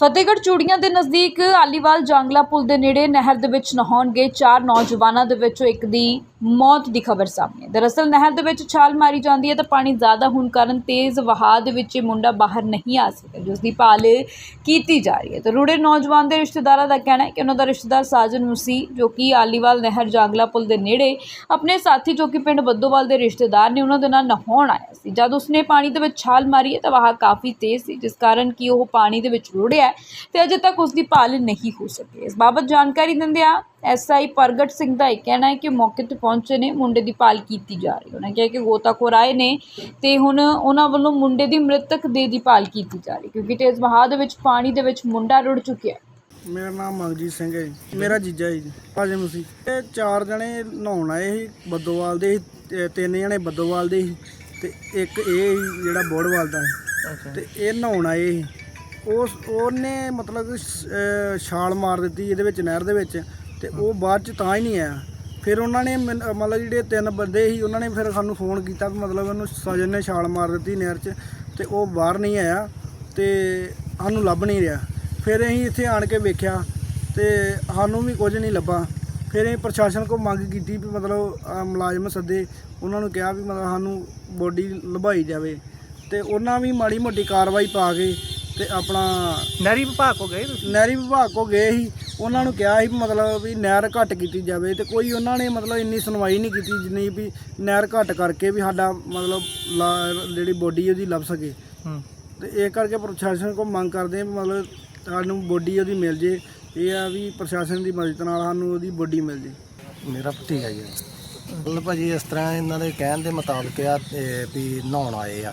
ਫਤਿਹਗੜ੍ਹ ਚੂੜੀਆਂ ਦੇ ਨਜ਼ਦੀਕ ਆਲੀਵਾਲ ਜਾਂਗਲਾ ਪੁਲ ਦੇ ਨੇੜੇ ਨਹਿਰ ਦੇ ਵਿੱਚ ਨਹਾਉਣ ਗਏ ਚਾਰ ਨੌਜਵਾਨਾਂ ਦੇ ਵਿੱਚੋਂ ਇੱਕ ਦੀ ਮੌਤ ਦੀ ਖਬਰ ਸਾਹਮਣੇ ਹੈ। ਦਰਅਸਲ ਨਹਿਰ ਦੇ ਵਿੱਚ ਛਾਲ ਮਾਰੀ ਜਾਂਦੀ ਹੈ ਤਾਂ ਪਾਣੀ ਜ਼ਿਆਦਾ ਹੋਣ ਕਾਰਨ ਤੇਜ਼ ਵਹਾਅ ਦੇ ਵਿੱਚ ਇਹ ਮੁੰਡਾ ਬਾਹਰ ਨਹੀਂ ਆ ਸਕਿਆ, ਜਿਸ ਦੀ ਭਾਲ ਕੀਤੀ ਜਾ ਰਹੀ ਹੈ ਤਾਂ ਰੁੜੇ ਨੌਜਵਾਨ ਦੇ ਰਿਸ਼ਤੇਦਾਰਾਂ ਦਾ ਕਹਿਣਾ ਹੈ ਕਿ ਉਹਨਾਂ ਦਾ ਰਿਸ਼ਤੇਦਾਰ ਸਾਜਨ ਮਸੀਹ ਜੋ ਕਿ ਆਲੀਵਾਲ ਨਹਿਰ ਜਾਂਗਲਾ ਪੁਲ ਦੇ ਨੇੜੇ, ਆਪਣੇ ਸਾਥੀ ਜੋ ਕਿ ਪਿੰਡ ਬੱਦੋਵਾਲ ਦੇ ਰਿਸ਼ਤੇਦਾਰ ਨੇ, ਉਹਨਾਂ ਦੇ ਨਾਲ ਨਹਾਉਣ ਆਇਆ ਸੀ ਜਦ ਉਸਨੇ ਪਾਣੀ ਦੇ ਵਿੱਚ ਛਾਲ ਮਾਰੀ ਹੈ ਤਾਂ ਵਹਾਅ ਕਾਫੀ ਤੇਜ਼ ਸੀ, ਜਿਸ ਕਾਰਨ ਕਿ ਉਹ ਪਾਣੀ ਦੇ ਵਿੱਚ ਰੁੜਿਆ ਹੈ ਤੇ ਅਜੇ ਤੱਕ ਉਸ ਦੀ ਭਾਲ ਨਹੀਂ ਹੋ ਸਕੀ। ਇਸ ਬਾਬਤ ਜਾਣਕਾਰੀ ਦਿੰਦਿਆਂ ਐਸਆਈ ਪ੍ਰਗਟ ਸਿੰਘ ਦਾ ਇਹ ਕਹਿਣਾ ਹੈ ਕਿ ਮੌਕੇ ਤੇ ਪਹੁੰਚੇ ਨੇ ਮੁੰਡੇ ਦੀ ਭਾਲ ਕੀਤੀ ਜਾ ਰਹੀ ਹੈ। ਉਹਨਾਂ ਕਿਹਾ ਕਿ ਗੋਤਾਖੋਰ ਆਏ ਨੇ ਤੇ ਹੁਣ ਉਹਨਾਂ ਵੱਲੋਂ ਮੁੰਡੇ ਦੀ ਮ੍ਰਿਤਕ ਦੇ ਦੀ ਭਾਲ ਕੀਤੀ ਜਾ ਰਹੀ ਕਿਉਂਕਿ ਤੇਜ਼ ਵਹਾਅ ਦੇ ਵਿੱਚ ਪਾਣੀ ਦੇ ਵਿੱਚ ਮੁੰਡਾ ਰੁੜ ਚੁੱਕਿਆ ਹੈ। ਮੇਰਾ ਨਾਮ ਮਗਜੀਤ ਸਿੰਘ ਹੈ ਜੀ। ਮੇਰਾ ਜੀਜਾ ਜੀ। ਹਾਜੇ ਮਸੀ ਇਹ ਚਾਰ ਜਣੇ ਨਹਾਉਣ ਆਏ ਸੀ ਬੱਦੋਵਾਲ ਦੇ ਸੀ, ਤੇ ਤਿੰਨ ਜਣੇ ਬੱਦੋਵਾਲ ਦੇ ਸੀ ਤੇ ਇੱਕ ਇਹ ਸੀ ਜਿਹੜਾ ਬੋੜਵਾਲ ਦਾ ਸੀ। ਤੇ ਇਹ ਨਹਾਉਣ ਆਏ ਸੀ। ਉਸ ਉਹਨੇ ਮਤਲਬ ਸ- ਛਾਲ ਮਾਰ ਦਿੱਤੀ ਇਹਦੇ ਵਿੱਚ, ਨਹਿਰ ਦੇ ਵਿੱਚ, ਤੇ ਉਹ ਬਾਅਦ ਚ ਤਾਂ ਹੀ ਨਹੀਂ ਆਇਆ। ਫਿਰ ਉਹਨਾਂ ਨੇ ਮੈਨ- ਮਤਲਬ ਜਿਹੜੇ ਤਿੰਨ ਬੰਦੇ ਸੀ, ਉਹਨਾਂ ਨੇ ਫਿਰ ਸਾਨੂੰ ਫੋਨ ਕੀਤਾ ਵੀ ਮਤਲਬ ਉਹਨੂੰ ਸਜਨ ਨੇ ਛਾਲ ਮਾਰ ਦਿੱਤੀ ਨਹਿਰ 'ਚ, ਤੇ ਉਹ ਬਾਹਰ ਨਹੀਂ ਆਇਆ, ਤੇ ਸਾਨੂੰ ਲੱਭ ਨਹੀਂ ਰਿਹਾ। ਫਿਰ ਅਸੀਂ ਇੱਥੇ ਆਣ ਕੇ ਵੇਖਿਆ, ਤੇ ਸਾਨੂੰ ਵੀ ਕੁਝ ਨਹੀਂ ਲੱਭਾ। ਫਿਰ ਅਸੀਂ ਪ੍ਰਸ਼ਾਸਨ ਕੋਲ ਮੰਗ ਕੀਤੀ ਵੀ ਮਤਲਬ, ਅਹ, ਮੁਲਾਜ਼ਮ ਸੱਦੇ, ਉਹਨਾਂ ਨੂੰ ਕਿਹਾ ਵੀ ਮਤਲਬ ਸਾਨੂੰ ਬੋਡੀ ਲਭਾਈ ਜਾਵੇ। ਤੇ ਉਹਨਾਂ ਵੀ ਮਾੜੀ ਮੋਟੀ ਕਾਰਵਾਈ ਪਾ ਕੇ ਤੇ ਆਪਣਾ ਨਹਿਰੀ ਵਿਭਾਗ ਕੋ ਗਏ ਤੁਸੀਂ? ਨਹਿਰੀ ਵਿਭਾਗ ਕੋ ਗਏ ਸੀ। ਉਹਨਾਂ ਨੂੰ ਕਿਹਾ ਸੀ ਵੀ ਮਤਲਬ ਵੀ ਨਹਿਰ ਘੱਟ ਕੀਤੀ ਜਾਵੇ ਤੇ ਕੋਈ ਉਹਨਾਂ ਨੇ ਮਤਲਬ ਇੰਨੀ ਸੁਣਵਾਈ ਨਹੀਂ ਕੀਤੀ ਜਿੰਨੀ ਵੀ ਨਹਿਰ ਘੱਟ ਕਰਕੇ ਵੀ ਸਾਡਾ ਮਤਲਬ ਲਾ- ਜਿਹੜੀ ਬੋਡੀ ਉਹਦੀ ਲੱਭ ਸਕੇ। ਹੂੰ। ਤੇ ਇਹ ਕਰਕੇ ਪ੍ਰਸ਼ਾਸਨ ਕੋ ਮੰਗ ਕਰਦੇ ਹਾਂ ਵੀ ਮਤਲਬ ਸਾਨੂੰ ਬੋਡੀ ਉਹਦੀ ਮਿਲ ਜੇ। ਇਹ ਆ ਵੀ ਪ੍ਰਸ਼ਾਸਨ ਦੀ ਮਦਦ ਨਾਲ ਸਾਨੂੰ ਉਹਦੀ ਬੋਡੀ ਮਿਲ ਜੇ। ਮੇਰਾ ਭਤੀਜਾ ਜੀ ਮਤਲਬ ਭਾਜੀ ਇਸ ਤਰ੍ਹਾਂ ਇਹਨਾਂ ਦੇ ਕਹਿਣ ਦੇ ਮੁਤਾਬਕ ਆ ਵੀ ਨਹਾਉਣ ਆਏ ਆ।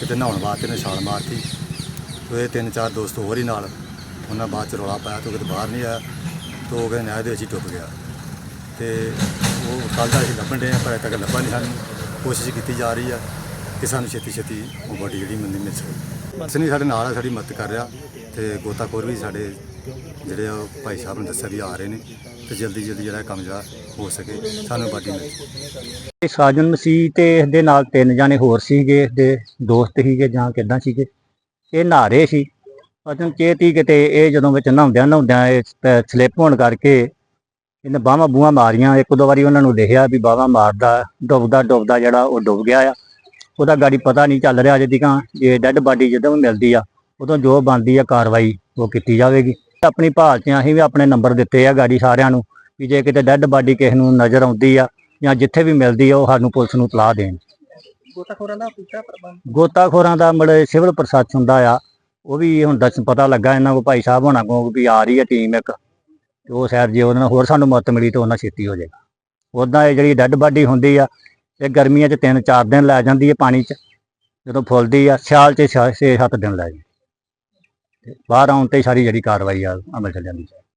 ਕਿਤੇ ਨਹਾਉਣ ਵਾਸਤੇ ਨੇ ਛਾਲ ਮਾਰਤੀ। ਤੇ ਇਹ ਤਿੰਨ ਚਾਰ ਦੋਸਤ ਹੋਰ ਹੀ ਨਾਲ, ਉਹਨਾਂ ਬਾਅਦ ਚ ਰੌਲਾ ਪਾਇਆ ਤੇ ਉਹ ਕਿਤੇ ਬਾਹਰ ਨਹੀਂ ਆਇਆ। ਤੇ ਉਹ ਕਹਿੰਦੇ ਨਹਿਰ ਦੇ ਵਿੱਚ ਹੀ ਡੁੱਬ ਗਿਆ। ਤੇ ਉਹ ਕੱਲ੍ਹ ਦਾ ਅਸੀਂ ਲੱਭਣ ਦੇ ਪਰ ਅਜੇ ਤੱਕ ਲੱਭਾ ਨਹੀਂ ਸਾਨੂੰ। ਕੋਸ਼ਿਸ਼ ਕੀਤੀ ਜਾ ਰਹੀ ਆ ਕਿ ਸਾਨੂੰ ਛੇਤੀ ਛੇਤੀ ਉਹ ਬੋਡੀ ਜਿਹੜੀ ਮੰਦੀ ਮਿਲ ਸਕੇ। ਬਸ ਨਹੀਂ, ਸਾਡੇ ਨਾਲ ਆ, ਸਾਡੀ ਮਦਦ ਕਰ ਰਿਹਾ। ਤੇ ਗੋਤਾਖੋਰ ਵੀ ਸਾਡੇ ਜਿਹੜੇ ਆ ਉਹ ਭਾਈ ਸਾਹਿਬ ਨੇ ਦੱਸਿਆ ਵੀ ਆ ਰਹੇ ਨੇ। ਤੇ ਜਲਦੀ ਜਲਦੀ ਜਿਹੜਾ ਕੰਮ ਜਿਹੜਾ ਹੋ ਸਕੇ, ਸਾਨੂੰ ਬਾਡੀ ਮਿਲ ਇਹ ਸਾਜਨ ਮਸੀਹ ਤੇ ਇਸ ਦੇ ਨਾਲ ਤਿੰਨ ਜਾਣੇ ਹੋਰ ਸੀਗੇ ਇਸਦੇ ਦੋਸਤ ਸੀਗੇ ਜਾਂ ਕਿੱਦਾਂ ਸੀਗੇ? ਇਹ ਨਹਾਰੇ ਸੀ। ਅਚਨ ਚੇਤੀ ਕਿਤੇ ਇਹ ਜਦੋਂ ਵਿੱਚ ਨਹਾਉਂਦਿਆਂ ਨਹਾਉਂਦਿਆਂ ਇਹ ਸਲਿੱਪ ਹੋਣ ਕਰਕੇ ਇਹਨੇ ਬਾਹਾਂ ਬੂਹਾਂ ਮਾਰੀਆਂ। ਇੱਕ ਦੋ ਵਾਰੀ ਉਹਨਾਂ ਨੂੰ ਦੇਖਿਆ ਵੀ ਬਾਹਾਂ ਮਾਰਦਾ, ਡੁੱਬਦਾ ਡੁੱਬਦਾ ਜਿਹੜਾ ਉਹ ਡੁੱਬ ਗਿਆ ਆ। ਉਹਦਾ ਗਾੜੀ ਪਤਾ ਨਹੀਂ ਚੱਲ ਰਿਹਾ ਅਜੇ ਤੀਕਾਂ ਜੇ ਡੈੱਡ ਬਾਡੀ ਜਦੋਂ ਵੀ ਮਿਲਦੀ ਆ, ਉਦੋਂ ਜੋ ਬਣਦੀ ਆ ਕਾਰਵਾਈ ਉਹ ਕੀਤੀ ਜਾਵੇਗੀ। ਆਪਣੀ ਭਾਲ 'ਚ ਅਸੀਂ ਵੀ ਆਪਣੇ ਨੰਬਰ ਦਿੱਤੇ ਆ ਗਾੜੀ ਸਾਰਿਆਂ ਨੂੰ ਵੀ ਜੇ ਕਿਤੇ ਡੈੱਡ ਬਾਡੀ ਕਿਸੇ ਨੂੰ ਨਜ਼ਰ ਆਉਂਦੀ ਆ ਜਾਂ ਜਿੱਥੇ ਵੀ ਮਿਲਦੀ ਆ ਉਹ ਸਾਨੂੰ ਪੁਲਿਸ ਨੂੰ ਤਲਾਹ ਦੇਣ। ਗੋਤਾਖੋਰਾਂ ਦਾ ਪੁੱਛਿਆ ਪ੍ਰਬੰਧ? ਗੋਤਾਖੋਰਾਂ ਦਾ ਮੜੇ ਸਿਵਲ ਪ੍ਰਸ਼ਾਸਨ ਦਾ ਆ ਉਹ ਵੀ ਹੁਣ ਦੱਸ ਪਤਾ ਲੱਗਾ ਇਹਨਾਂ ਕੋ ਭਾਈ ਸਾਹਿਬ ਹੋਣਾ ਕੋ ਵੀ ਆ ਰਹੀ ਹੈ ਟੀਮ ਇੱਕ ਤੇ ਉਹ ਸ਼ਾਇਦ ਜੇ ਉਹਨਾਂ ਹੋਰ ਸਾਨੂੰ ਮਦਦ ਮਿਲੀ ਤਾਂ ਉਹਨਾਂ ਛੇਤੀ ਹੋ ਜਾਏਗਾ। ਉਦਾਂ ਇਹ ਜਿਹੜੀ ਡੈੱਡ ਬਾਡੀ ਹੁੰਦੀ ਆ ਇਹ ਗਰਮੀਆਂ 'ਚ 3-4 ਦਿਨ ਲੈ ਜਾਂਦੀ ਹੈ ਪਾਣੀ 'ਚ ਜਦੋਂ ਫੁੱਲਦੀ ਆ ਸਿਆਲ 'ਚ 6-7 ਦਿਨ ਲੈ ਜਾਂਦੀ ਬਾਹਰ ਆਉਣ ਤੇ ਹੀ ਸਾਰੀ ਜਿਹੜੀ ਕਾਰਵਾਈ ਆ ਅਮਲ ਚ ਜਾਂਦੀ ਹੈ